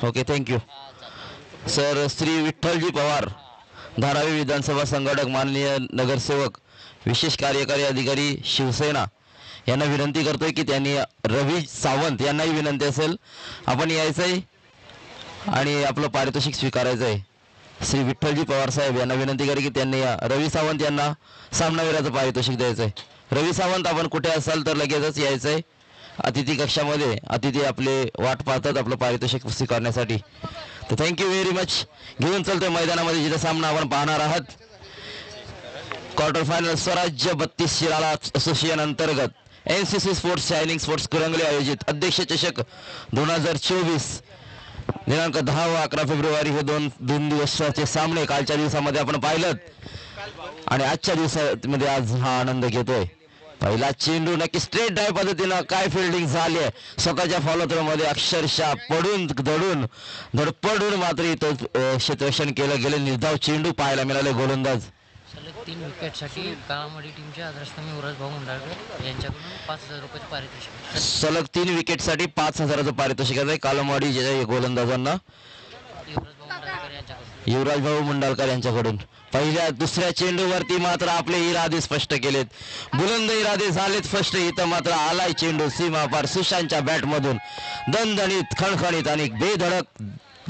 Okay thank you sir Shri Vitthalji Pawar Dharavi विधानसभा संघटक माननीय नगरसेवक विशेष कार्यकारी अधिकारी शिवसेना यांना विनंती करतोय की त्यांनी रवी सावंत यांनाही विनंती असेल आपण यायचं आहे आणि आपलं पारितोषिक स्वीकारायचं आहे श्री विठ्ठलजी पवार साहेब यांना विनंती करी की त्यांनी या रवी सावंत यांना सामनावीराचं पारितोषिक द्यायचं आहे रवी सावंत आपण कुठे असाल तर लगेचच यायचं आहे अतिथी कक्षामध्ये अतिथी आपले वाट पाहतात आपलं पारितोषिक स्वीकारण्यासाठी. तर थँक्यू व्हेरी मच घेऊन चलतोय मैदानामध्ये जिथे सामना आपण पाहणार आहात. क्वार्टर फायनल स्वराज्य बत्तीस शिराला असोसिएशन अंतर्गत. N C C sports shining sports Kurangale आयोजित. अध्यक्ष चषक दोन हजार चोवीस. दिनांक दहा व अकरा फेब्रुवारी हे दोन दोन दिवसाचे सामने कालच्या दिवसामध्ये आपण पाहिलं आणि आजच्या दिवसामध्ये आज हा आनंद घेतोय. पहिला चेंडू नक्की स्ट्रेट डाय पद्धतीनं काय फिल्डिंग झाली आहे स्वतःच्या फॉलो मध्ये अक्षरशः पडून धडून धडपडून मात्र इथं अं, क्षेत्ररक्षण केलं गेलं. निर्धाव चेंडू पाहायला मिळाले गोलंदाज. सलग तीन विकेटसाठी काळामडी टीमचे आदर्शकमी युवराज भाऊ मुंडाळकर यांच्याकडून पाच हजार रुपयाचे पारितोषिक. सलग तीन विकेटसाठी पाच हजाराचं पारितोषिक आहे. कालमवाडी गोलंदाजांना युवराज भाऊ मुंडाळकर यांच्याकडून. पहिल्या दुसऱ्या चेंडूवरती मात्र आपले इरादे स्पष्ट केलेत. बुलंद इरादे झालेत स्पष्ट इथं मात्र आलाय चेंडू सीमा पार सुशांतच्या बॅटमधून. दणदणीत खणखणीत आणि बेधडक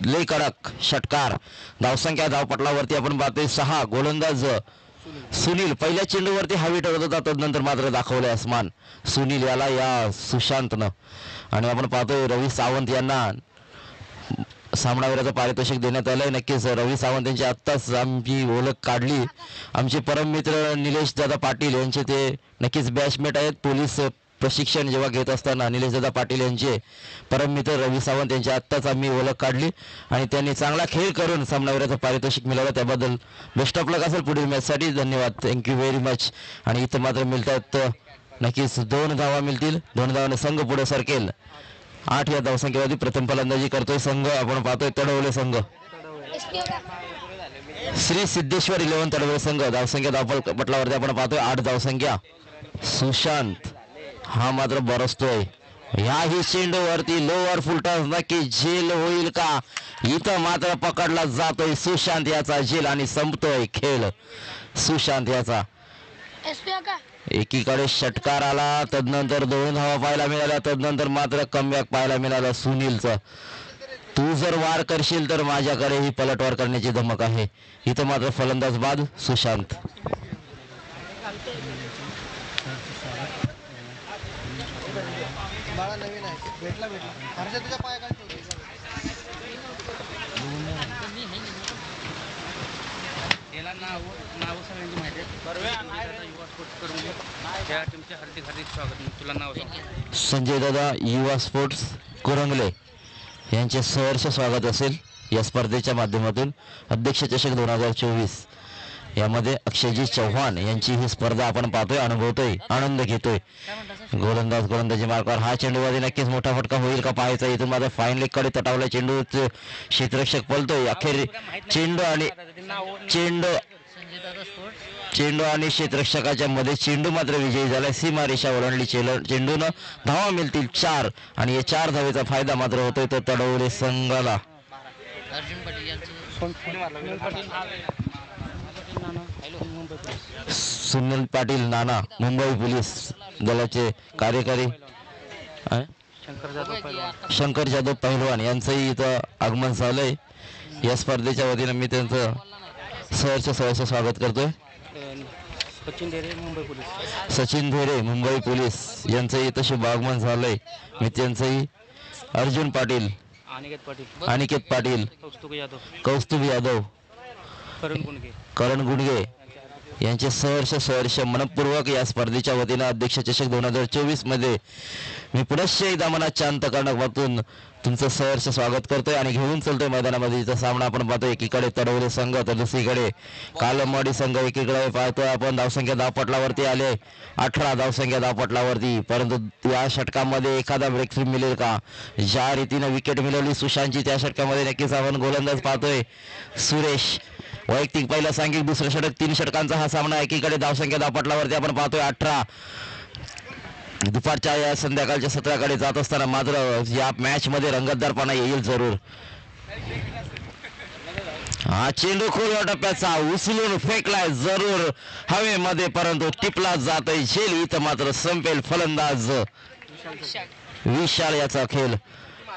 लय कडक षटकार. धावसंख्या धावपटलावरती आपण पाहतोय सहा गोलंदाज. सुनील पहिल्या चेंडूवरती हवी ठरत होता तदनंतर मात्र दाखवले आसमान सुनील याला या सुशांतनं. आणि आपण पाहतोय रवी सावंत यांना सामनावीराचं पारितोषिक देण्यात आलंय. नक्कीच रवी सावंत यांची आत्ताच आमची ओळख काढली. आमचे परममित्र निलेश दादा पाटील यांचे ते नक्कीच बॅचमेट आहेत. पोलीस प्रशिक्षण जेव्हा घेत असताना निलेश दादा पाटील यांचे परममित्र रवी सावंत यांची आत्ताच आम्ही ओळख काढली. आणि त्यांनी चांगला खेळ करून सामनावीराचं पारितोषिक मिळवलं. त्याबद्दल बेस्ट ऑफ लक असेल पुढील मॅचसाठी धन्यवाद. थँक्यू व्हेरी मच आणि इथं मात्र मिळतात नक्कीच दोन धावा मिळतील. दोन धावाने संघ पुढे सरकेल. आठ या धावसंख्येवरती प्रथम फलंदाजी करतोय संघ. आपण पाहतोय तडवले संघ. श्री सिद्धेश्वर इलेव्हन तडवले संघ. धावसंख्या धावपल पटलावरती आपण पाहतोय आठ धावसंख्या सुशांत हा मात्र बरसतोय ह्याही चेंडूवरती लोअर फुलटॉस नक्की झेल होईल का? इथं मात्र पकडला जातोय सुशांत याचा झेल आणि संपतोय खेळ. सुशांत याचा. एकीकडे षटकार आला तदनंतर दोन धावा पाहायला मिळाल्या तदनंतर मात्र कमबॅक पाहायला मिळाला सुनीलचं. तू जर वार करशील तर माझ्याकडे ही पलटवार करण्याची धमक आहे. इथं मात्र फलंदाज बाद सुशांत. बाळा संजय दादा युवा स्पोर्ट्स कुरंगले यांचे सहर्ष स्वागत असेल या स्पर्धेच्या माध्यमातून. अध्यक्ष चषक दोन हजार चोवीस. यामध्ये अक्षयजी चव्हाण यांची ही स्पर्धा आपण पाहतोय अनुभवतोय आनंद घेतोय. गोलंदाज गोलंदाजी मार्गावर हा चेंडूवरती नक्कीच मोठा फटका होईल का पाहायचा? इथून माझा फाईन लेगकडे तटावला चेंडू क्षेत्ररक्षक पलतोय अखेर चेंडू आणि चेंडू चेंडू आणि क्षेत्ररक्षकाच्या मध्ये चेंडू मात्र विजयी झालाय सीमा रेषा ओलांडली. चेलर चेंडूनं धावा मिळतील चार. आणि या चार धावेचा फायदा मात्र होतोय तो तडवले संघाला. सुनील पाटील नाना मुंबई पोलीस दलाचे कार्यकारी शंकर जाधव पहिलवान यांचंही इथं आगमन झालंय. या स्पर्धेच्या वतीनं मी त्यांचं सहर्ष सहर्ष स्वागत करतोय. सचिन डेरे मुंबई पोलीस. सचिन धोरे मुंबई पोलीस. यांचंही शुभ आगमन झालंय. मी त्यांचंही अर्जुन पाटील अनिकेत पाटील. अनिकेत पाटील कौस्तुभ यादव. कौस्तुभ यादव करण गुडगे. यांचे सहर्ष सहर्ष मनपूर्वक या स्पर्धेच्या वतीनं अध्यक्ष चषक दोन हजार चोवीसमध्ये मी पुनश्च एकदा मनात शांत करण्यापासून तुमचं सहर्ष स्वागत करतोय आणि घेऊन चलतोय मैदानामध्ये. इथं सामना आपण पाहतो एकीकडे तडवले संघ तर दुसरीकडे कालमवाडी संघ एकीकडे पाहतोय आपण. धावसंख्या धावपटलावरती आले. अठरा धावसंख्या धावपटलावरती. परंतु या षटकामध्ये एखादा ब्रेक मिळेल का? ज्या रीतीनं विकेट मिळवली सुशांतची त्या षटकामध्ये नक्कीच आपण गोलंदाज पाहतोय. सुरेश वैयक्तिक पहिला सांघिक दुसरं षटक तीन षटकांचा हा सामना. एकीकडे धावसंख्या धावपटलावरती आपण पाहतोय अठरा. दुपारच्या या संध्याकाळच्या सत्राकडे जात असताना मात्र या मॅचमध्ये रंगतदारपणा येईल जरूर. हा चेंडू खोलवा टप्प्याचा उचलून फेकलाय जरूर. हवेमध्ये परंतु टिपला जात झेल इथं मात्र संपेल फलंदाज. विशाल याचा खेळ.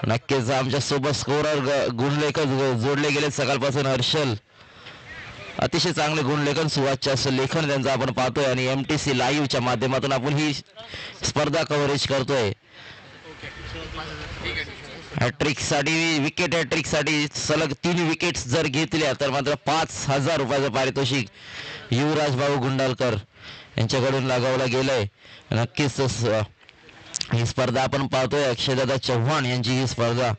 नक्कीच आमच्यासोबत स्कोरर गुणलेखन जोडले गेले सकाळपासून हर्षल. अतिशय चांगले गुणलेखन सुवासच्या असं लेखन त्यांचं आपण पाहतोय आणि एम टी सी लाईव्हच्या माध्यमातून आपण ही स्पर्धा कव्हरेज करतोय. हॅट्रिकसाठी विकेट हॅट्रिकसाठी सलग तीन विकेट्स जर घेतल्या तर मात्र पाच हजार रुपयाचं पारितोषिक युवराज भाऊ गुंडालकर यांच्याकडून लगावलं गेलंय. नक्कीच ही स्पर्धा आपण पाहतोय. अक्षयदादा चव्हाण यांची ही स्पर्धा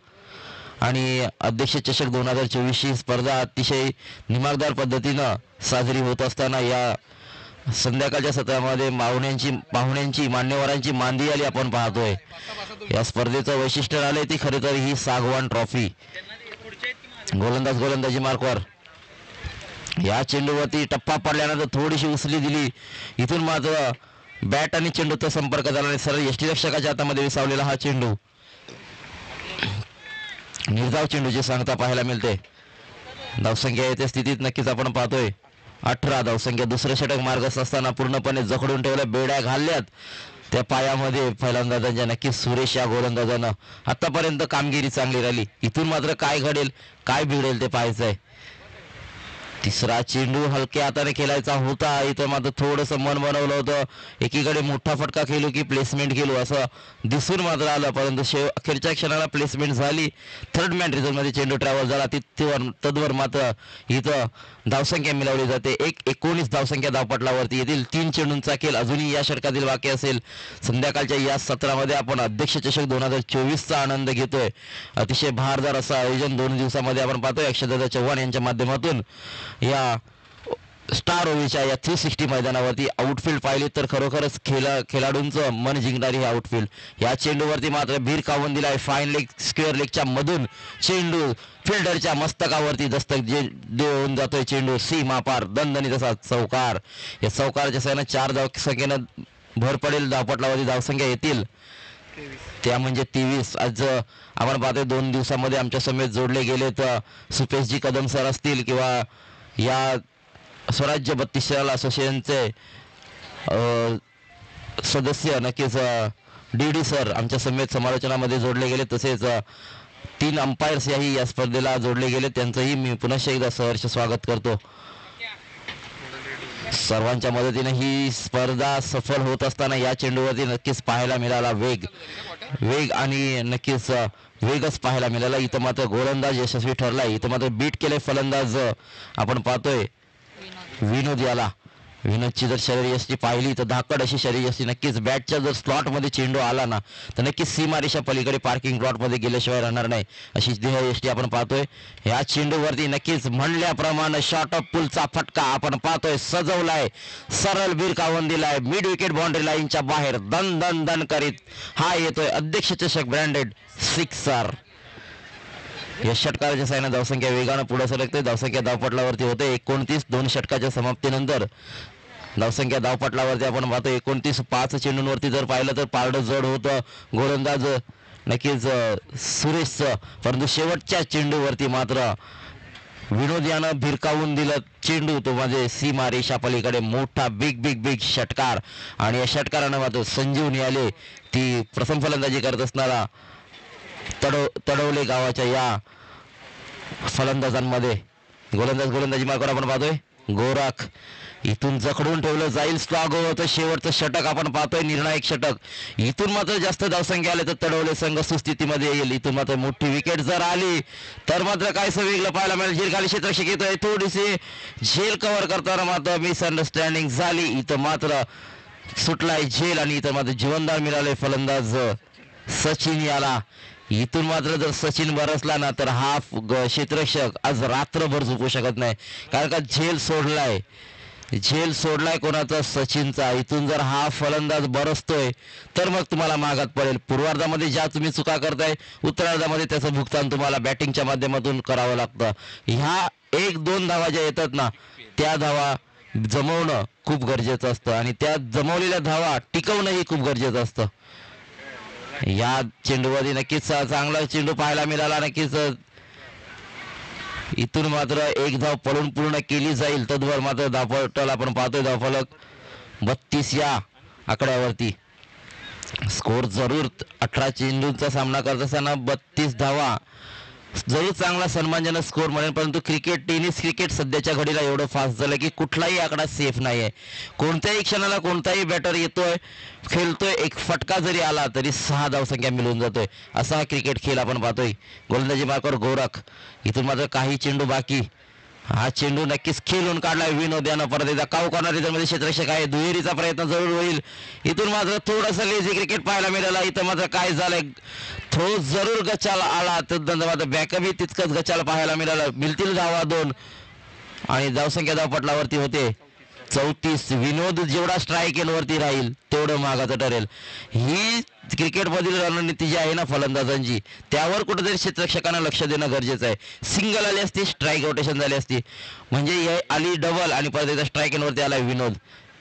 आणि अध्यक्ष चषक दोन हजार चोवीस ही स्पर्धा अतिशय निमागदार पद्धतीनं साजरी होत असताना या संध्याकाळच्या सत्रामध्ये पाहुण्यांची पाहुण्यांची मान्यवरांची मांदी आली आपण पाहतोय. या स्पर्धेचं वैशिष्ट्य राहिलंय ती खरे तर ही सागवान ट्रॉफी. गोलंदाज गोलंदाजी मार्कवर. या चेंडूवरती टप्पा पडल्यानंतर थोडीशी उसली दिली. इथून मात्र बॅट आणि चेंडूचा संपर्क झाला आणि सरळ यष्टीरक्षकाच्या हातामध्ये विसावलेला हा चेंडू. निर्धाव चेंडूची सांगता पाहायला मिळते. धावसंख्या येते स्थितीत नक्कीच आपण पाहतोय. अठरा धावसंख्या दुसरे षटक मार्गस्थ असताना पूर्णपणे जखडून ठेवल्या बेड्या घालल्यात. त्या पायामध्ये फलंदाजांच्या नक्कीच सुरेश या गोलंदाजानं आतापर्यंत कामगिरी चांगली राहिली. इथून मात्र काय घडेल काय बिघडेल ते पाहायचंय. तिसरा चेंडू हलक्या हाताने खेळायचा होता. इथं मात्र थोडंसं मन बनवलं होतं. एकीकडे मोठा फटका खेळू की प्लेसमेंट केलो असं दिसून मात्र आलं. परंतु शेव अखेरच्या क्षणाला प्लेसमेंट झाली. थर्ड मॅन रिझल्टमध्ये चेंडू ट्रॅव्हल झाला. तिथवर तद्वर मात्र इथं धावसंख्या मिळवली जाते. एक एकोणीस धावसंख्या धावपटलावरती येथील तीन चेंडूंचा खेळ अजूनही या षटकातील वाक्य असेल. संध्याकाळच्या या सत्रामध्ये आपण अध्यक्ष चषक दोन हजार चोवीसचा आनंद घेतोय. अतिशय भारदार असं आयोजन दोन दिवसामध्ये आपण पाहतोय. अक्षयदादा चव्हाण यांच्या माध्यमातून. या स्टार ओव्हीच्या या थ्री सिक्स्टी मैदानावरती आउटफील्ड पाहिली तर खरोखरच खेळा खेळाडूंचं मन जिंकणारी ही आउटफील्ड या चेंडूवरती मात्र भीर कावून दिलाय फाईन लेग स्क्वेअर लेगच्या मधून चेंडू फिल्डरच्या मस्तकावरती दस्तक जे देऊन जातोय चेंडू. सी मापार दणदणी तसा चौकार. या चौकारच्या सहाय्यानं चार धाव संख्येनं भर पडेल. धावपटलावरती धावसंख्या येतील. त्या म्हणजे तेवीस. आज आपण पाहतोय दोन दिवसामध्ये आमच्या समेत जोडले गेले तर सुपेशजी कदम सर असतील किंवा या स्वराज्य बत्तीस असोसिएशनचे सदस्य नक्कीच डी डी सर आमच्या समेत समालोचनामध्ये जोडले गेले. तसेच तीन अंपायर्स याही या स्पर्धेला जोडले गेले. त्यांचंही मी पुनश्च एकदा सहर्ष स्वागत करतो. सर्वांच्या मदतीने ही स्पर्धा सफल होत असताना या चेंडूवरती नक्कीच पाहायला मिळाला वेग. वेग आणि नक्कीच वेगच पाहायला मिळाला. इथं मात्र गोलंदाज यशस्वी ठरला. इथं मात्र बीट केले फलंदाज. आपण पाहतोय. विनोद याला. विनोदची जर शरीरयष्टी पाहिली तर धाकड अशी शरीरयष्टी नक्कीच बॅटच्या जर स्लॉटमध्ये चेंडू आला ना तर नक्कीच सीमारेषा पलीकडे पार्किंग प्लॉटमध्ये गेल्याशिवाय राहणार नाही. अशी देहयष्टी आपण पाहतोय. या चेंडूवरती नक्कीच म्हणल्याप्रमाणे शॉर्ट ऑफ पुलचा फटका आपण पाहतोय. सजवलाय. सरळ बिरकावून दिलाय. मिड विकेट बाउंड्री लाईनच्या बाहेर दन दन दन करीत हा येतोय अध्यक्ष चषक ब्रँडेड सिक्सर. या षटकाराच्या सायना धावसंख्या वेगानं पुढे सरकते. धावसंख्या धावपटलावरती होते एकोणतीस. दोन षटकाच्या समाप्तीनंतर धावसंख्या धावपटलावरती आपण पाहतो एकोणतीस पाच चेंडूंवरती जर पाहिलं तर पारडं जड होतं. गोलंदाज नक्कीच सुरेश सुरेशचं परंतु शेवटच्या चेंडूवरती मात्र विनोद यानं भिरकावून दिलं चेंडू. तो म्हणजे सीमा रेषा पलीकडे. मोठा बिग बिग बिग षटकार. आणि या षटकारानं मात्र संजीवनी आले. ती प्रथम फलंदाजी करत असणारा तडव तडवले गावाच्या या फलंदाजांमध्ये. गोलंदाज गोलंदाजी मार्गावर आपण पाहतोय. गोराख इथून जखडून ठेवलं जाईल स्वागो. होतं शेवटचं षटक आपण पाहतोय निर्णायक षटक. इथून मात्र जास्त धावसंख्या आले तर तडवले संघ सुस्थितीमध्ये येईल. इथून मात्र मोठी विकेट जर आली तर मात्र काहीसं वेगळं पाहायला मिळेल. झेल खाली क्षेत्ररक्षक येतोय. थोडीशी झेल कव्हर करताना मात्र मिसअंडरस्टँडिंग झाली. इथं मात्र सुटलाय झेल आणि इथं मात्र जीवनदान मिळाले फलंदाज सचिन याला. इथून मात्र जर सचिन बरसला ना तर हा क्षेत्रक्षक ग- आज रात्रभर झोपू शकत नाही. कारण का झेल सोडलाय. झेल सोडलाय कोणाचा? सचिनचा. इथून जर हा फलंदाज बरसतोय तर मग तुम्हाला मागात पडेल. पूर्वार्धामध्ये ज्या तुम्ही चुका करताय उत्तरार्धामध्ये त्याचं भुगतान तुम्हाला बॅटिंगच्या माध्यमातून करावं लागतं. ह्या एक दोन धावा ज्या येतात ना त्या धावा जमवणं खूप गरजेचं असतं. आणि त्या जमवलेल्या धावा टिकवणंही खूप गरजेचं असतं. या चेंडूवरती नक्कीच चांगला चेंडू पाहायला मिळाला. नक्कीच इथून मात्र एक धाव पळून पूर्ण केली जाईल. तद्वर मात्र धावपटल आपण पाहतोय. धावफलक बत्तीस या आकड्यावरती. स्कोर जरूर अठरा चेंडूंचा सामना करत असताना बत्तीस धावा जरूर चांगला सन्मानजनक स्कोर म्हणेल परंतु क्रिकेट टेनिस क्रिकेट सध्याच्या घडीला एवढं फास्ट झालं की कुठलाही आकडा सेफ नाही आहे कोणत्याही क्षणाला कोणताही बॅटर येतोय खेळतोय एक फटका जरी आला तरी सहा धावसंख्या मिळून जातोय. असा हा क्रिकेट खेळ आपण पाहतोय. गोलंदाजी मार्कावर गोरख. इथून मात्र काही चेंडू बाकी. हा चेंडू नक्कीच खेळून काढला विनोद यानं परत एकदा काव करणार मध्ये क्षेत्रक्षक आहे. दुहेरीचा प्रयत्न जरूर होईल. इथून मात्र थोडंसं लेझी क्रिकेट पाहायला मिळालं. इथं मात्र काय झालंय? थ्रो जरूर गचाला आला. तर मात्र बॅकअपही तितकंच गचाला पाहायला मिळालं. मिळतील धावा दोन आणि धावसंख्या धावपटलावरती होते. चौतीस विनोद जेवढा स्ट्राईक एनवरती राहील तेवढं महागाचं ठरेल. ही क्रिकेटमधील रणनीती जी आहे ना फलंदाजांची त्यावर कुठेतरी क्षेत्रक्षकांना लक्ष देणं गरजेचं आहे. सिंगल आली असती स्ट्राईक रोटेशन झाली असती. म्हणजे हे आली डबल आणि परत एकदा स्ट्राईक एनवरती आला विनोद.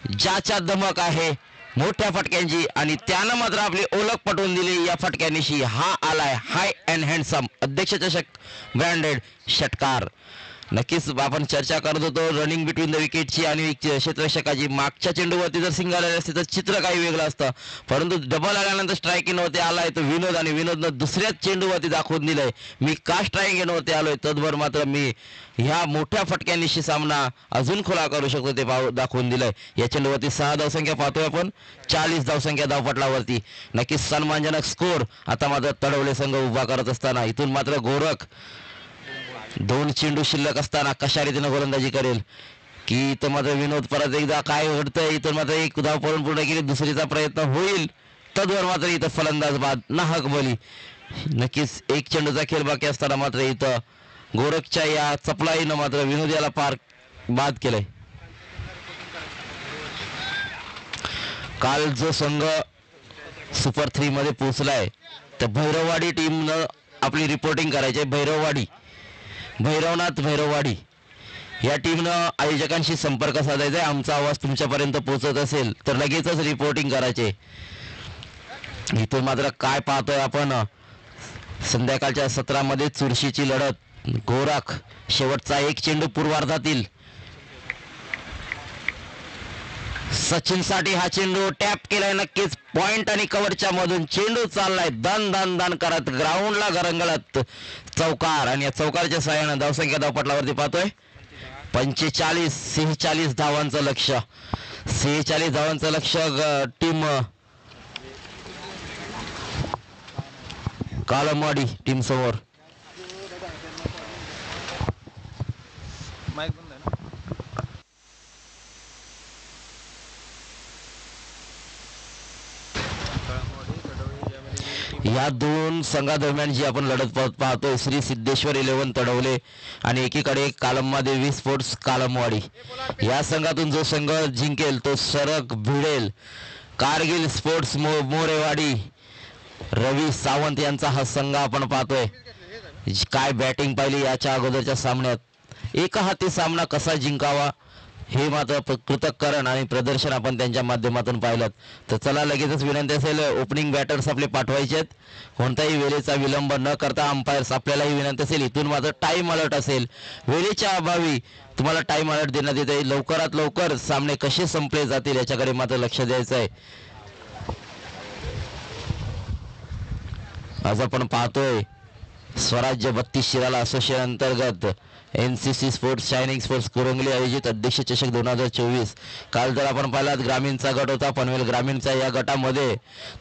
ज्याच्या धमक आहे मोठ्या फटक्यांची आणि त्यानं मात्र आपली ओळख पटवून दिली या फटक्यानिशी. हा आलाय हाय अँड हँडसम अध्यक्ष चषक ब्रँडेड षटकार. नक्कीच आपण चर्चा करत होतो रनिंग बिटवीन द विकेटची आणि क्षेत्रक्षकाची मागच्या चेंडूवरती जर सिंग आले असते तर चित्र काही वेगळं असतं. परंतु डबल आल्यानंतर स्ट्राईक वरती आलाय तो विनोद आणि विनोदनं दुसऱ्याच चेंडूवरती दाखवून दिलंय. मी का स्ट्राईक वरती आलोय. तद्भर मात्र मी ह्या मोठ्या फटक्यांनीशी सामना अजून खुला करू शकतो ते पाहू दाखवून दिलंय. या चेंडूवरती सहा धावसंख्या पाहतोय आपण. चाळीस धावसंख्या धावपटलावरती. नक्कीच सन्मानजनक स्कोर आता मात्र तडवले संघ उभा करत असताना. इथून मात्र गोरख दोन चेंडू शिल्लक असताना कशा रीतीनं गोलंदाजी करेल? की इथं मात्र विनोद परत एकदा काय घडतंय? इथं मात्र एक धाव पळून पूर्ण केली दुसरीचा प्रयत्न होईल. तदवर मात्र इथं फलंदाज बाद नाहक बली नक्कीच एक चेंडूचा खेळ बाकी असताना मात्र इथं गोरखच्या या चपलाईनं मात्र विनोद याला पार बाद केलंय. काल जो संघ सुपर थ्री मध्ये पोहोचलाय तर भैरववाडी टीमनं आपली रिपोर्टिंग करायची आहे भैरववाडी भैरवनाथ भैरववाडी. या टीमनं आयोजकांशी संपर्क साधायचा आहे. आमचा आवाज तुमच्यापर्यंत पोहोचत असेल तर लगेचच रिपोर्टिंग करायचे. इथून मात्र काय पाहतोय आपण? संध्याकाळच्या सत्रामध्ये चुरशीची लढत. गोराख शेवटचा एक चेंडू पूर्वार्धातील. सचिनसाठी हा चेंडू टॅप केलाय नक्कीच. पॉइंट आणि कव्हरच्या मधून चेंडू चाललाय. दन दन दन करत ग्राउंडला गरंगळत चौकार. आणि या चौकारच्या सहाय्यानं धावसंख्या धावपटलावरती पाहतोय. पंचेचाळीस सेहेचाळीस धावांचं लक्ष. सेहेचाळीस धावांचं लक्ष टीम कालमवाडी टीम समोर या दोन संघादरम्यान जी आपण लढत पाहतोय श्री सिद्धेश्वर इलेव्हन तडवले आणि एकीकडे कालम्मा देवी स्पोर्ट्स कालमवाडी. या संघातून जो संघ जिंकेल तो सरक भिडेल. कारगिल स्पोर्ट्स मो मोरेवाडी रवी सावंत यांचा हा संघ आपण पाहतोय. जी- काय बॅटिंग पाहिली याच्या अगोदरच्या सामन्यात. एका हाती सामना कसा जिंकावा? हे मात्र कृतकरण आणि प्रदर्शन आपण त्यांच्या माध्यमातून पाहिलं. तर चला लगेचच विनंती असेल ओपनिंग बॅटर्स आपले पाठवायचे आहेत. कोणत्याही वेळेचा विलंब न करता अंपायर्स आपल्यालाही विनंती असेल. इथून मात्र टाईम अलर्ट असेल. वेळेच्या अभावी तुम्हाला टाईम अलर्ट देण्यात येते लवकरात लवकर सामने कसे संपले जातील याच्याकडे मात्र लक्ष द्यायचं आहे. आज आपण पाहतोय स्वराज्य बत्तीस शिराला असोसिएशन अंतर्गत N C C sports shining sports Kurangali आयोजित अध्यक्ष चषक दोन हजार चोवीस. काल जर आपण पाहिलात ग्रामीणचा गट होता पनवेल ग्रामीणचा या गटामध्ये.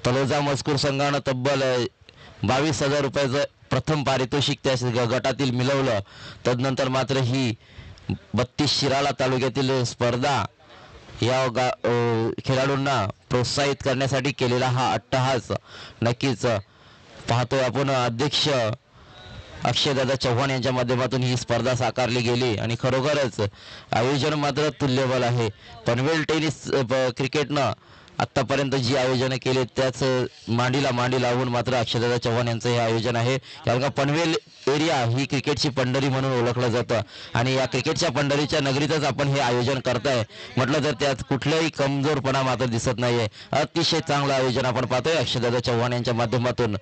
तलोजा मजकूर संघानं तब्बल बावीस हजार रुपयाचं प्रथम पारितोषिक त्या गटातील मिळवलं. तदनंतर मात्र ही बत्तीस शिराला तालुक्यातील स्पर्धा या गा खेळाडूंना प्रोत्साहित करण्यासाठी केलेला हा अट्टहास. नक्कीच पाहतोय आपण अध्यक्ष अक्षयदादा चव्हाण यांच्या माध्यमातून ही स्पर्धा साकारली गेली आणि खरोखरच आयोजन मात्र तुल्यबल आहे. पनवेल टेनिस क्रिकेटनं आत्तापर्यंत जी आयोजनं केली त्याच मांडीला मांडी लावून मात्र अक्षयदादा चव्हाण यांचं हे आयोजन आहे. कारण का पनवेल एरिया ही क्रिकेटची पंढरी म्हणून ओळखलं जातं. आणि या क्रिकेटच्या पंढरीच्या नगरीतच आपण हे आयोजन करताय. म्हटलं तर त्यात कुठलाही कमजोरपणा मात्र दिसत नाहीये. अतिशय चांगलं आयोजन आपण पाहतोय अक्षरदादा चव्हाण यांच्या माध्यमातून.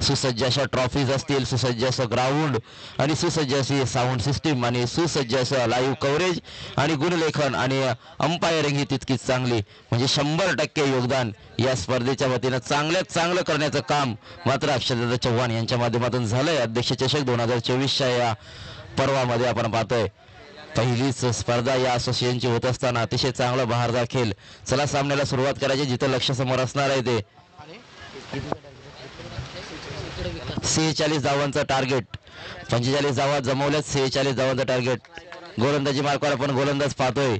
सुसज्ज अशा ट्रॉफीज असतील सुसज्ज असं ग्राउंड आणि सुसज्ज अशी साऊंड सिस्टीम आणि सुसज्ज असं लाईव्ह कव्हरेज आणि गुणलेखन आणि अंपायरिंग ही तितकीच चांगली. म्हणजे शंभर टक्के योगदान या स्पर्धेच्या वतीनं चांगल्यात चांगलं करण्याचं काम मात्र अक्षरदादा चव्हाण यांच्या माध्यमातून झालंय. अध्यक्ष चषक दोन हजार चोवीसच्या या पर्वामध्ये आपण पाहतोय. पहिलीच स्पर्धा या असोसिएशनची होत असताना अतिशय चांगला बहारदार खेळ चला सामन्याला सुरुवात करायची जिथं लक्ष समोर असणार आहे ते. सेहेचाळीस धावांचं टार्गेट पंचेचाळीस धावा जमवल्यात सेहेचाळीस धावांचं टार्गेट गोलंदाजी मार्कवर आपण गोलंदाज पाहतोय.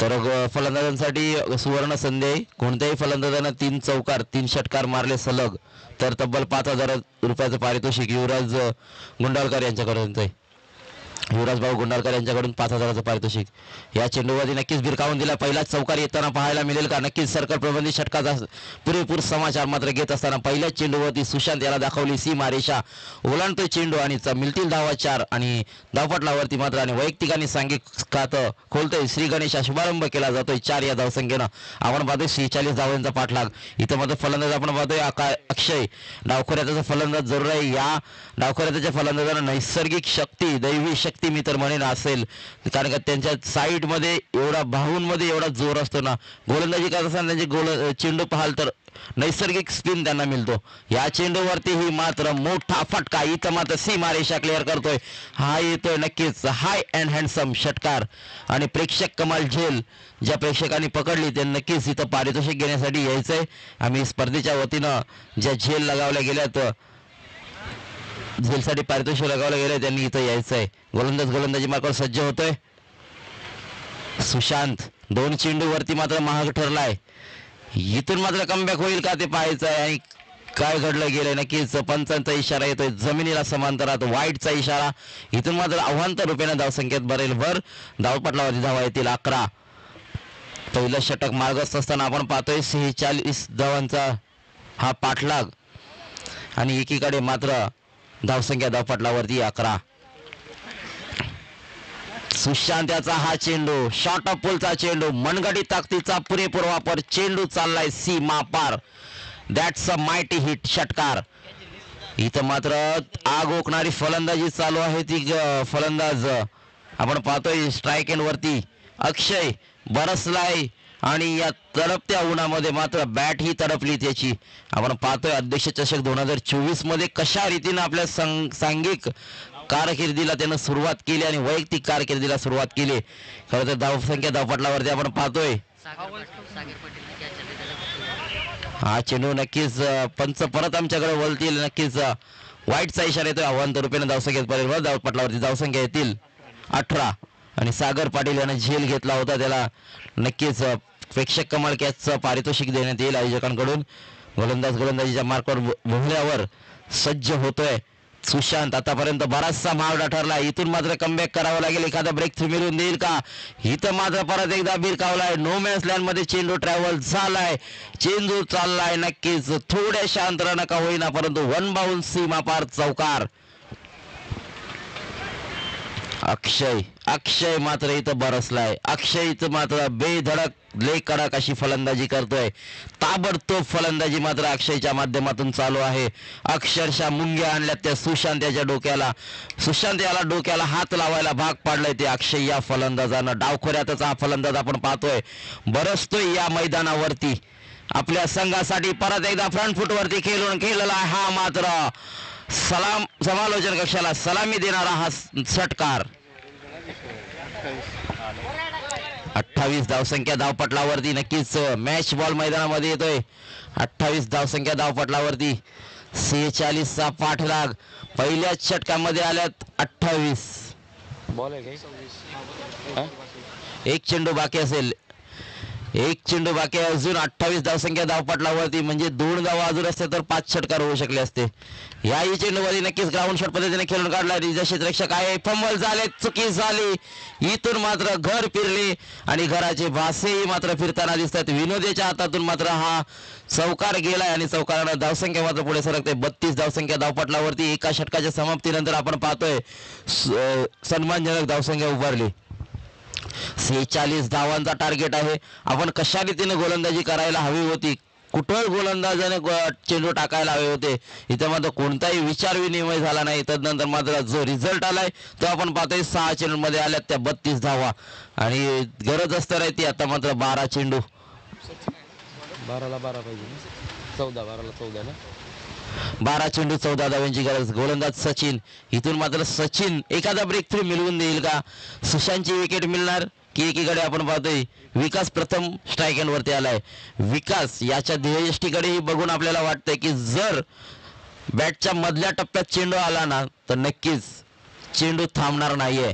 तर फलंदाजांसाठी सुवर्ण संधी कोणत्याही फलंदाजानं तीन चौकार तीन षटकार मारले सलग तर तब्बल पाच हजार रुपयाचं पारितोषिक युवराज गुंडाळकर यांच्याकडून आहे युवराज भाऊ गुंडाळकर यांच्याकडून पाच हजाराचं पारितोषिक. या चेंडूवरती नक्कीच भिरकावून दिला. पहिलाच चौकार येताना पाहायला मिळेल का? नक्कीच सरकार प्रबंधित षटकाचा पुरेपूर समाचार मात्र घेत असताना पहिल्याच चेंडूवरती सुशांत याला दाखवली सीमा रेषा. ओलांडतोय चेंडू आणि च- मिळतील धावा चार आणि धावपटलावरती मात्र आणि वैयक्तिक आणि सांघिक खातं खोलतोय. श्री गणेशा शुभारंभ केला जातोय चार या धावसंख्येनं. आपण पाहतोय श्रीचाळीस धावांचा पाठलाग इथं मात्र फलंदाज आपण पाहतोय आका अक्षय. डावखोऱ्याचा फलंदाज जरूर आहे. या डावखोऱ्याच्या फलंदाजानं नैसर्गिक शक्ती दैवी शक्ती मी तर म्हणेन असेल. कारण का त्यांच्या साईडमध्ये एवढा बाहूंमध्ये एवढा जोर असतो ना गोलंदाजी करत असताना त्यांचे गोल चेंडू पाहाल तर नैसर्गिक स्पिन त्यांना मिळतो. या चेंडूवरती ही मात्र मोठा फटका इथं मात्र सी मारेशा क्लिअर करतोय. हा येतोय नक्कीच. हाय अँड हँडसम षटकार. आणि प्रेक्षक कमाल झेल ज्या प्रेक्षकांनी पकडली ते नक्कीच इथं पारितोषिक घेण्यासाठी यायचंय. आम्ही स्पर्धेच्या वतीनं ज्या झेल लगावल्या गेल्यात झेलसाठी पारितोषिक लगावलं गेलं त्यांनी इथं यायचं आहे गोलंदाज गोलंदाजी मार्गावर सज्ज होतोय. सुशांत दोन चेंडू वरती मात्र महाग ठरलाय. इथून मात्र कमबॅक होईल का ते पाहायचं आहे आणि काय घडलं गेलंय? नक्कीच पंचांचा इशारा येतोय. जमिनीला समांतरात वाईटचा इशारा. इथून मात्र अव्हांतर रुपयानं धावसंख्येत भरेल भर. धावपटलावरती धावा येतील अकरा. पहिलं षटक मार्गस्थ असताना आपण पाहतोय सेहेचाळीस धावांचा हा पाठलाग. आणि एकीकडे मात्र धावसंख्या धावपटलावरती अकरा. सुशांत याचा हा चेंडू शॉर्ट ऑफ पुलचा चेंडू मनगडी ताकदीचा पुरेपूर वापर चेंडू चाललाय सीमा पार. दॅट्स अ मायटी हिट षटकार. इथं मात्र आग ओकणारी फलंदाजी चालू आहे ती फलंदाज. आपण पाहतोय स्ट्राईक एंड वरती. अक्षय बरसलाय. आणि या तडपत्या उन्हामध्ये मात्र बॅट ही तडपली त्याची. आपण पाहतोय अध्यक्ष चषक दोन हजार चोवीसमध्ये कशा रीतीनं आपल्या सांग- सांघिक कारकिर्दीला त्यानं सुरुवात केली आणि वैयक्तिक कारकिर्दीला सुरुवात केली. खरं तर धावसंख्या धावपटलावरती आपण पाहतोय. हा चेंडू नक्कीच पंच परत आमच्याकडे वळतील. नक्कीच वाईटचा इशारा येतोय. आव्हान रुपयाने धावसंख्येत पर्यंत धावपटलावरती धावसंख्या येतील. अठरा. आणि सागर पाटील यानं झेल घेतला होता. त्याला नक्कीच प्रेक्षक कमाल कॅचचं पारितोषिक देण्यात येईल आयोजकांकडून. गोलंदाज गोलंदाजीच्या मार्कवर भोवल्यावर सज्ज होतोय सुशांत. आतापर्यंत बराचसा मावडा ठरला. इथून मात्र कमबॅक करावं लागेल. एखादा ब्रेक थ्रू मिळून देईल का? इथं मात्र परत एकदा बिरकावलाय नो मॅन्स लँडमध्ये चेंडू ट्रॅव्हल झालाय. चेंडू चाललाय नक्कीच. थोड्या शांत नका होईना परंतु वन बाउन सीमा पार चौकार. अक्षय अक्षय मात्र इथं बरसलाय. अक्षय इथं मात्र बेधडक ले कडक अशी फलंदाजी करतोय. ताबडतोब फलंदाजी मात्र अक्षयच्या माध्यमातून चालू आहे. अक्षरशः मुंग्या आणल्यात त्या सुशांत याच्या डोक्याला. सुशांत याला डोक्याला हात लावायला भाग पाडलाय ते अक्षय या फलंदाजानं. डावखोऱ्यातच हा फलंदाज आपण पाहतोय. बरसतोय या मैदानावरती. आपल्या संघासाठी परत एकदा फ्रंट फुटवरती खेळून खेळलेला आहे हा मात्र सलाम समालोचन कक्षाला सलामी देणारा हा षटकार अठ्ठावीस धावसंख्या धावपटलावरती नक्कीच मॅच बॉल मैदानामध्ये येतोय. अठ्ठावीस धावसंख्या धावपटलावरती. सेहेचाळीसचा पाठलाग. पहिल्याच षटकामध्ये आल्यात अठ्ठावीस. बॉल आहे एक चेंडू बाकी असेल. एक चेंडू बाकी अजून. अठ्ठावीस धावसंख्या धावपटलावरती म्हणजे दोन धावा अजून असते तर पाच षटकार होऊ शकले असते. याही चेंडूवरती नक्कीच ग्राउंड शॉट पद्धतीने खेळून काढला. रिजा क्षेत्ररक्षक आहे. फंबल झाले. चुकी झाली. इथून मात्र घर फिरले. आणि घराचे भासेही मात्र फिरताना दिसतात. विनोदेच्या हातातून मात्र हा चौकार गेलाय. आणि चौकारानं धावसंख्या मात्र पुढे सरकते. बत्तीस धावसंख्या धावपटलावरती एका षटकाच्या समाप्तीनंतर आपण पाहतोय स- सन्मानजनक धावसंख्या उभारली. सेहेचाळीस धावांचा टार्गेट आहे. आपण कशा रीतीने गोलंदाजी करायला हवी होती? कुठं गोलंदाजाने चेंडू टाकायला हवे होते? इथं मात्र कोणताही विचार विनिमय झाला नाही. तदनंतर मात्र जो रिझल्ट आलाय तो आपण पाहतोय सहा चेंडूमध्ये आल्यात त्या बत्तीस धावा. आणि गरज असतं राहते आता मात्र बारा चेंडू. बाराला बारा पाहिजे चौदा बाराला चौदा ना? बारा चेंडू चौदा धाव्यांची गरज. गोलंदाज सचिन. इथून मात्र सचिन एखादा ब्रेक थ्रू मिळवून देईल का? सुशांतची विकेट मिळणार? की एकीकडे आपण पाहतोय विकास प्रथम स्ट्राईक वरती आलाय. विकास याच्या ध्येयष्टीकडेही बघून आपल्याला वाटतंय की जर बॅटच्या मधल्या टप्प्यात चेंडू आला ना तर नक्कीच चेंडू थांबणार नाहीये.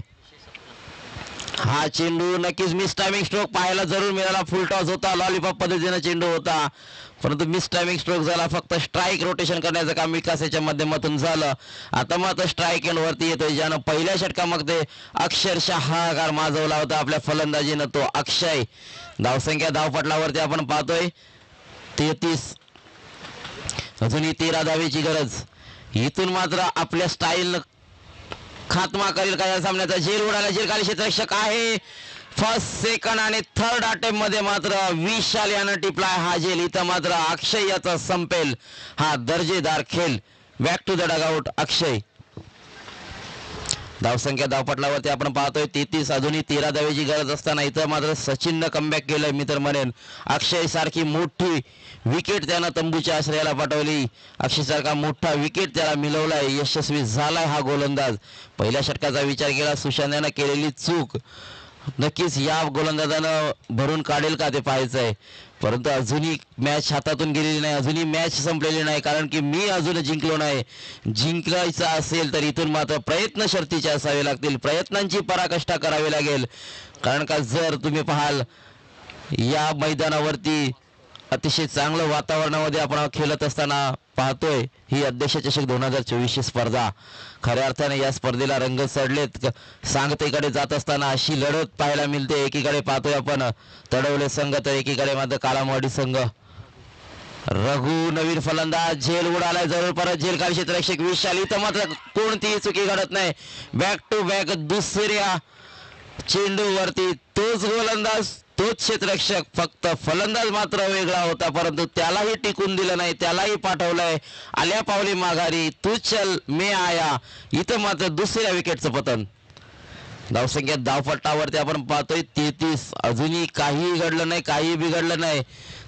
हा चेंडू नक्कीच मिस टायमिंग स्ट्रोक पाहायला जरूर मिळाला. फुल टॉस होता लॉलीपॉप पद्धतीनं चेंडू होता. परंतु मिस टायमिंग स्ट्रोक झाला फक्त स्ट्राईक रोटेशन करण्याचं काम विकास याच्या माध्यमातून झालं. आता मात्र स्ट्राईक एंड वरती येतोय ज्यानं पहिल्या षटकामध्ये अक्षरशः हाहाकार माजवला होता आपल्या फलंदाजीनं तो अक्षय. धावसंख्या धावपटलावरती आपण पाहतोय. तेहतीस. अजूनही तेरा धावेची गरज. इथून मात्र आपल्या स्टाईल खात्मा करेल का या सामन्याचा? झेल उडाला झेल खाली क्षेत्ररक्षक आहे. फर्स्ट सेकंड आणि थर्ड अटेम्प्टमध्ये मात्र विशाल यानं टिपलाय हा झेल इथं मात्र अक्षय याचा संपेल. हा दर्जेदार खेळ. Back to the dugout Akshay. धावसंख्या धावपटलावरती आपण पाहतोय तेहतीस अजूनही तेरा धावेची गरज असताना इथं मात्र सचिननं कमबॅक केलंय मी तर म्हणेन. अक्षय सारखी मोठी विकेट त्यानं तंबूच्या आश्रयाला पाठवली. अक्षय सारखा मोठा विकेट त्याला मिळवलाय यशस्वी झालाय हा गोलंदाज. पहिल्या षटकाचा विचार केला सुशांत यानं केलेली चूक. नक्कीच या गोलंदाजानं भरून काढेल का ते पाहायचं आहे परंतु अजूनही मॅच हातातून गेलेली नाही अजूनही मॅच संपलेली नाही कारण की मी अजून जिंकलो नाही. जिंकायचं असेल तर इथून मात्र प्रयत्न शर्तीचे असावे लागतील. प्रयत्नांची पराकष्ठा करावी लागेल. कारण का जर तुम्ही पाहाल या मैदानावरती अतिशय चांगलं वातावरणामध्ये आपण खेळत असताना पाहतोय ही अध्यक्ष चषक दोन हजार चोवीसची स्पर्धा. खऱ्या अर्थाने या स्पर्धेला रंग चढलेत सांगतेकडे जात असताना अशी लढत पाहायला मिळते. एकीकडे पाहतोय आपण तडवले संघ तर एकीकडे मात्र कालामवाडी संघ. रघु नवीन फलंदाज झेल उडालाय जवळ परत झेल काढी क्षेत्ररक्षक विशाल. इथं मात्र कोणतीही चुकी घडत नाही. बॅक टू बॅक दुसऱ्या चेंडू वरती तोच गोलंदाज तोच क्षेत्ररक्षक फक्त फलंदाज मात्र वेगळा होता परंतु त्यालाही टिकून दिलं नाही त्यालाही पाठवलंय. आल्या पावली माघारी तू चल मे आया. इथं मात्र दुसऱ्या विकेटचं पतन. धावसंख्या धावपट्टावरती आपण पाहतोय तेहतीस. अजूनही काहीही घडलं नाही काही बिघडलं नाही.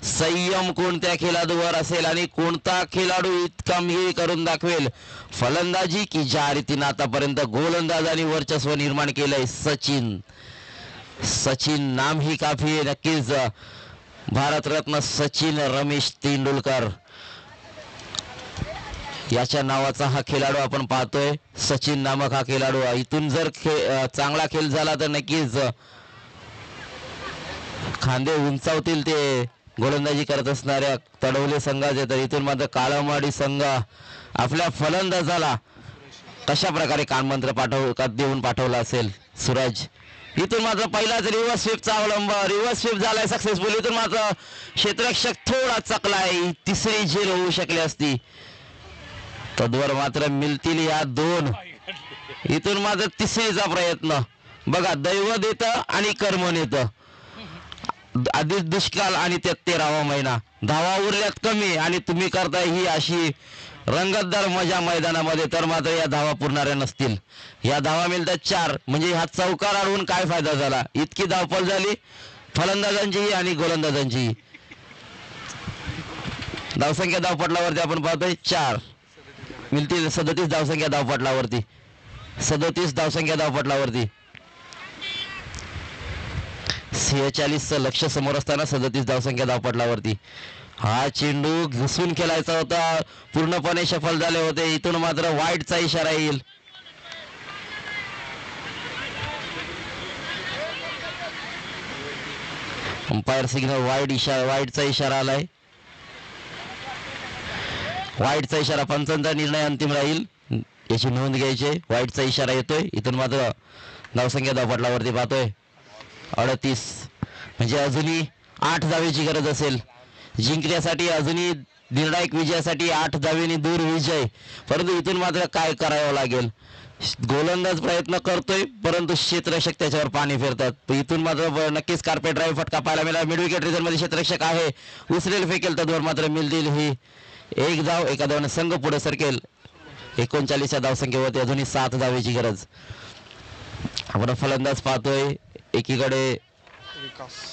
संयम कोणत्या खेळाडूवर असेल आणि कोणता खेळाडू इतका मिही करून दाखवेल? फलंदाजी की ज्या रीतीनं आतापर्यंत गोलंदाजांनी वर्चस्व निर्माण केलंय सचिन. सचिन नाम ही काफी आहे नक्कीच भारतरत्न सचिन रमेश तेंडुलकर. याच्या नावाचा हा खेळाडू आपण पाहतोय. सचिन नामक हा खेळाडू इथून जर खे चांगला खेळ झाला तर नक्कीच खांदे उंचावतील ते गोलंदाजी करत असणाऱ्या तडवले संघाचे. तर इथून मात्र काळमाडी संघ आपल्या फलंदाजाला कशा प्रकारे कानमंत्र पाठव का देऊन पाठवला असेल? सूरज इथून मात्र पहिलाच रिव्हर्स स्विपचा अवलंब. रिव्हर्स स्विप झालाय सक्सेसफुल इथून मात्र क्षेत्ररक्षक थोडा चकलाय. तिसरी झेल होऊ शकली असती. तद्वर मात्र मिळतील या दोन. इथून मात्र तिसरीचा प्रयत्न. बघा दैवत देत आणि कर्म नेत. आधीच दुष्काळ आणि त्यात तेरावा महिना. धावा उरल्यात कमी आणि तुम्ही करताय ही अशी रंगतदार मजा मैदानामध्ये तर मात्र या धावा पुरणाऱ्या नसतील. या धावा मिळतात चार. म्हणजे हा चौकार अडवून काय फायदा झाला? इतकी धावपळ झाली. फलंदाजांचीही आणि गोलंदाजांचीही. धावसंख्या धावपटलावरती आपण पाहतोय चार. मिळतील सदतीस धावसंख्या धावपटलावरती. सदतीस धावसंख्या धावपटलावरती. सेहेचाळीसचं लक्ष समोर असताना सदतीस धावसंख्या धावपटलावरती. हा चेंडू घुसून खेळायचा होता. पूर्णपणे सफल झाले होते. इथून मात्र वाईटचा इशारा येईल. अंपायर सिग्नल वाईट इशारा वाईटचा इशारा आलाय. वाईटचा इशारा पंचांचा निर्णय अंतिम राहील. याची नोंद घ्यायची. वाईटचा इशारा येतोय. इथून मात्र धावसंख्या धावपटलावरती पाहतोय. अडतीस. म्हणजे अजूनही आठ धावेची गरज असेल. जिंकण्यासाठी अजूनही निर्णायक विजयासाठी आठ धावेनी दूर विजय. परंतु इथून मात्र काय करावं लागेल? गोलंदाज प्रयत्न करतोय परंतु क्षेत्ररक्षक त्याच्यावर पाणी फिरतात. इथून मात्र नक्कीच कार्पेट ड्राईव्ह फटका पाहायला मिळाला. मिड विकेटमध्ये क्षेत्ररक्षक आहे. उचलेल फेकेल तद्वर मात्र मिळतील ही. एक धाव एका धावाने संघ पुढे सरकेल. एकोणचाळीसच्या धावसंख्येवरती अजूनही सात धावेची गरज. आपण फलंदाज पाहतोय. एकीकडे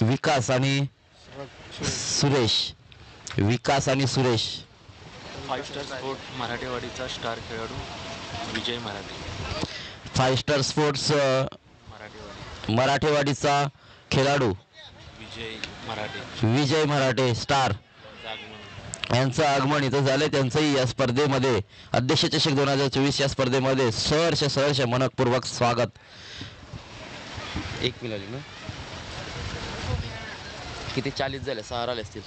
विकास. आणि सुरेश. विकास आणि सुरेश. फाईव्ह स्टार स्पोर्ट मराठीवाडीचा स्टार खेळाडू Vijay Marathe. Five star sports मराठेवाडीचा खेळाडू. विजय मराठे. विजय मराठे स्टार यांचं आगमन इथं झालंय. त्यांचंही या स्पर्धेमध्ये अध्यक्ष चषक दोन हजार चोवीस या स्पर्धेमध्ये सहर्ष सहर्ष मनपूर्वक स्वागत. एक मिळाली ना? किती चाळीस झाले? सहा आले असतील.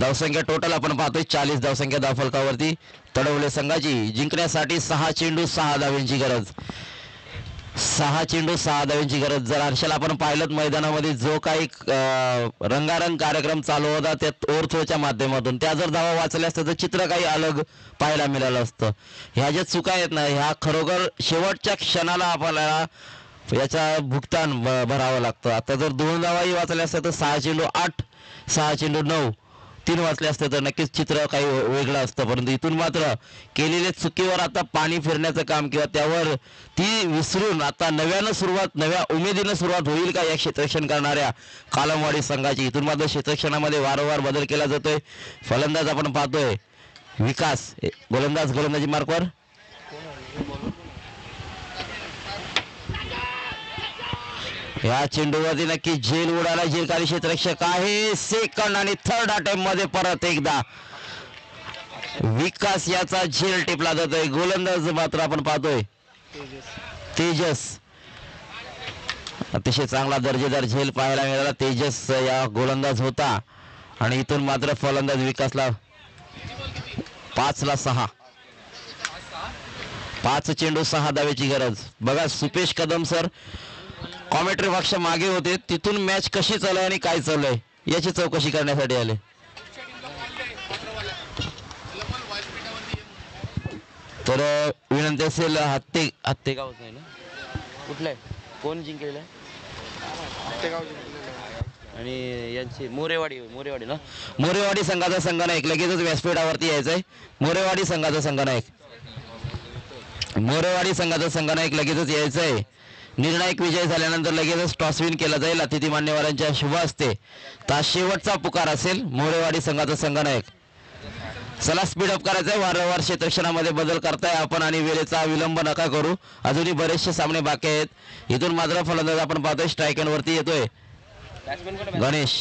धावसंख्या टोटल आपण पाहतोय चाळीस धावसंख्या धावफलकावरती. तडवले संघाची जिंकण्यासाठी सहा चेंडू सहा धाव्यांची गरज. सहा चेंडू सहा धाव्यांची गरज. जर हर्षल आपण पाहिलं मैदानामध्ये जो काही रंगारंग कार्यक्रम चालू होता त्यात ओरथोच्या माध्यमातून. त्या जर धावा वाचल्या असत्या तर चित्र काही अलग पाहायला मिळालं असतं. ह्या ज्या चुका आहेत ना ह्या खरोखर शेवटच्या क्षणाला आपल्याला याचा भुगतान भरावं लागतं. आता जर दोन धावाही वाचल्या असत्या तर सहा चेंडू आठ सहा चेंडू नऊ. तीन वाचले असते तर नक्कीच चित्र काही वेगळं असतं. परंतु इथून मात्र केलेल्या चुकीवर आता पाणी फिरण्याचं काम किंवा त्यावर ती विसरून आता नव्यानं सुरुवात नव्या उमेदीनं सुरुवात होईल का या क्षेत्रक्षण करणाऱ्या कालमवाडी संघाची? इथून मात्र क्षेत्रक्षणामध्ये वारंवार बदल केला जातोय. फलंदाज आपण पाहतोय. विकास गोलंदाज गोलंदाजी मार्कवर. या चेंडूवरती नक्की झेल उडाला. झेलकारी क्षेत्ररक्षक आहे. सेकंड आणि थर्ड अटेम्पमध्ये परत एकदा विकास याचा झेल टिपला जातोय. गोलंदाज मात्र आपण पाहतोय. तेजस. अतिशय चांगला दर्जेदार झेल पाहायला मिळाला. तेजस या गोलंदाज होता. आणि इथून मात्र फलंदाज विकासला पाच ला सहा. पाच चेंडू सहा दावेची गरज. बघा Supesh Kadam sir commentary box मागे होते. तिथून मॅच कशी चालू आहे आणि काय चालू आहे? याची चौकशी करण्यासाठी आले. तर विनंती असेल हत्ते हत्ते गावच नाही ना? कुठलं आहे? कोण जिंकलेलं आहे? आणि यांची मोरेवाडी मोरेवाडी ना? मोरेवाडी संघाचा संघनायक. लगेचच व्यासपीठावरती यायचं आहे मोरेवाडी संघाचा संघनायक. मोरेवाडी संघाचा संघनायक लगेचच यायचं आहे निर्णायक विजय झाल्यानंतर लगेचच टॉसविन केला जाईल. अतिथी मान्यवरांच्या शुभ असते तर शेवटचा पुकार असेल मोरेवाडी संघाचा संघनायक. चला स्पीड अप करायचंय. वारंवार क्षेत्रक्षणामध्ये बदल करताय आपण आणि वेळेचा विलंब नका करू. अजूनही बरेचसे सामने बाकी आहेत. इथून मात्र फलंदाज आपण पाहतोय. स्ट्राईक वरती येतोय. गणेश.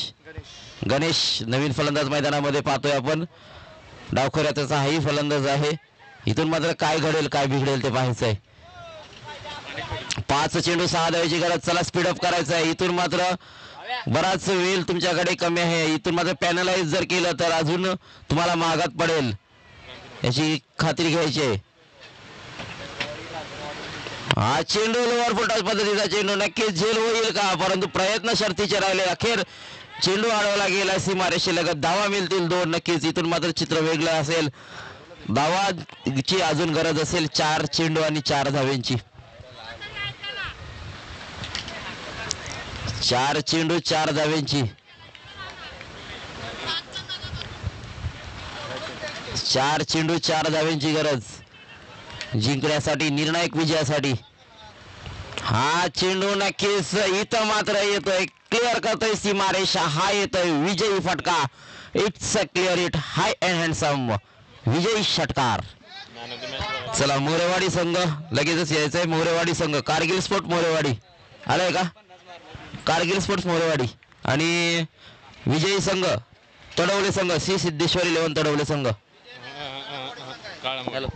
गणेश नवीन फलंदाज मैदानामध्ये पाहतोय आपण. डावखोऱ्या त्याचा हाही फलंदाज आहे. इथून मात्र काय घडेल काय बिघडेल ते पाहायचंय. पाच चेंडू सहा धावायची गरज. चला स्पीड अप करायचं आहे. इथून मात्र बराच वेळ तुमच्याकडे कमी आहे. इथून मात्र पॅनलाइज जर केलं तर अजून तुम्हाला महागात पडेल. याची खात्री घ्यायची आहे. हा चेंडू लोअर फोटॉस पद्धतीचा चेंडू. नक्कीच झेल होईल का? परंतु प्रयत्न शर्तीचे राहिले. अखेर चेंडू अडवला गेला. सीमारेषे लगत धावा मिळतील दोन. नक्कीच इथून मात्र चित्र वेगळं असेल. धावाची अजून गरज असेल. चार चेंडू आणि चार धाव्यांची. चार चेंडू चार धाव्यांची. चार चेंडू चार धाव्यांची गरज. जिंकण्यासाठी निर्णायक विजयासाठी. हा चेंडू नक्कीच इथं मात्र येतोय. क्लिअर करतोय सीमारेषा हा येतोय विजयी फटका. It's a clear it high and handsome विजयी षटकार. चला मोरेवाडी संघ. लगेचच यायचंय. मोरेवाडी संघ. कारगिल स्पोर्ट मोरेवाडी. आलाय का? कारगिल स्पोर्ट्स मोरेवाडी आणि विजयी संघ तडवले संघ सी सिद्धेश्वरी लेवन तडवले संघ. हॅलो.